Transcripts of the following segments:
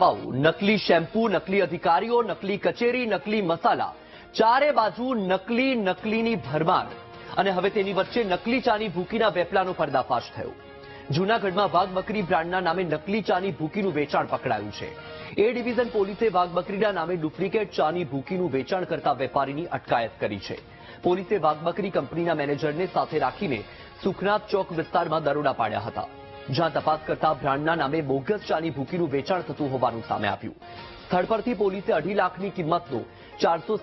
નકલી શેમ્પૂ, નકલી અધિકારીઓ, નકલી કચેરી, નકલી મસાલા. ચારે બાજુ નકલી, નકલીની ભરમાર. અને હવે તેની વચ્ચે નકલી ચાની ભૂકીના વેપલાનો પર્દાફાશ થયો. જૂનાગઢમાં વાઘબકરી બ્રાન્ડના નામે નકલી ચાની ભૂકીનું વેચાણ પકડાયું છે. એ ડિવિઝન પોલીસે વાઘબકરીના નામે ડુપ્લિકેટ ચાની ભૂકીનું વેચાણ કરતા વેપારીની અટકાયત કરી છે. પોલીસે વાઘબકરી કંપનીના મેનેજરને સાથે રાખીને સુખનાથ ચોક વિસ્તારમાં દરોડા પાડ્યા હતા. જ્યાં તપાસ કરતા બ્રાન્ડના નામે બોગસ ચાની ભૂકીનું વેચાણ થતું હોવાનું સામે આવ્યું. સ્થળ પરથી પોલીસે અઢી લાખની કિંમતનો ચારસો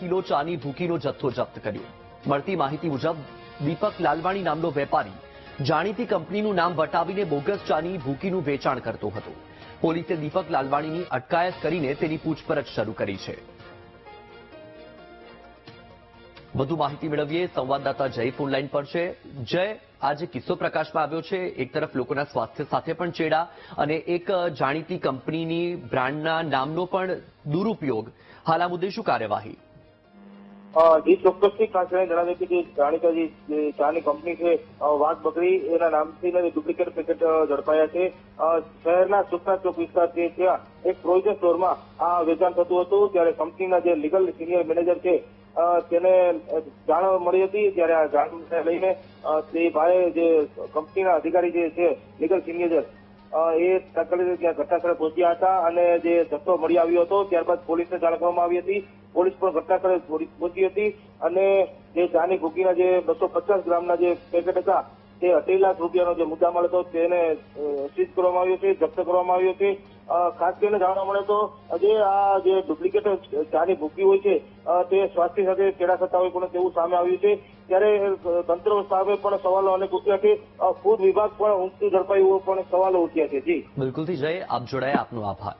કિલો ચાની ભૂકીનો જથ્થો જપ્ત કર્યો. મળતી માહિતી મુજબ, દીપક લાલવાણી નામનો વેપારી જાણીતી કંપનીનું નામ વટાવીને બોગસ ચાની ભૂકીનું વેચાણ કરતો હતો. પોલીસે દીપક લાલવાણીની અટકાયત કરીને તેની પૂછપરછ શરૂ કરી છે. વધુ માહિતી મેળવીએ. સંવાદદાતા જય ફોન લાઈન પર છે. જય, આજે કિસ્સો પ્રકાશમાં આવ્યો છે. એક તરફ લોકોના સ્વાસ્થ્ય સાથે પણ ચેડા અને એક જાણીતી કંપનીની બ્રાન્ડના નામનો પણ દુરુપયોગ. હાલ આ મુદ્દે શું કાર્યવાહી? જી, ચોક્કસથી કરીને જણાવ્યું કે જે જાણીતા જે ચાની કંપની છે વાઘ બકરી, એના નામથી ડુપ્લિકેટ પેકેટ ઝડપાયા છે. શહેરના સુખના ચોક વિસ્તાર છે ત્યાં એક પ્રોવિઝન સ્ટોરમાં આ વેચાણ થતું હતું. ત્યારે કંપનીના જે લીગલ સિનિયર મેનેજર છે તેને જાણ મળી હતી ત્યારે આ જાણને લઈને તે ભાઈ જે કંપનીના અધિકારી જે છે લીગલ સિગ્નેચર એ તાત્કાલિક ત્યાં ઘટનાસ્થળે પહોંચ્યા હતા અને જે જથ્થો મળી આવ્યો હતો ત્યારબાદ પોલીસને જાણ કરવામાં આવી હતી. પોલીસ પણ ઘટનાસ્થળે પહોંચી- હતી અને જે ચાની ભૂકીના જે બસો પચાસ ગ્રામના જે પેકેટ હતા તે અઢી લાખ રૂપિયાનો જે મુદ્દામાલ હતો તેને સીઝ કરવામાં આવ્યો છે જપ્ત કરવામાં આવ્યો અ, ખાસ કરીને જાણવા મળે તો જે આ જે ડુપ્લિકેટ ચાની ભૂકી હોય છે તે સ્વાસ્થ્ય સાથે ચેડા થતા હોય પણ તેવું સામે આવ્યું છે. ત્યારે તંત્ર સામે પણ સવાલો અનેક ઉઠ્યા છે. ફૂડ વિભાગ પણ ઊંચું ઝડપાયું પણ સવાલો ઉઠ્યા છે. જી. બિલકુલથી જય. આપ જોડાયા. આપનો આભાર.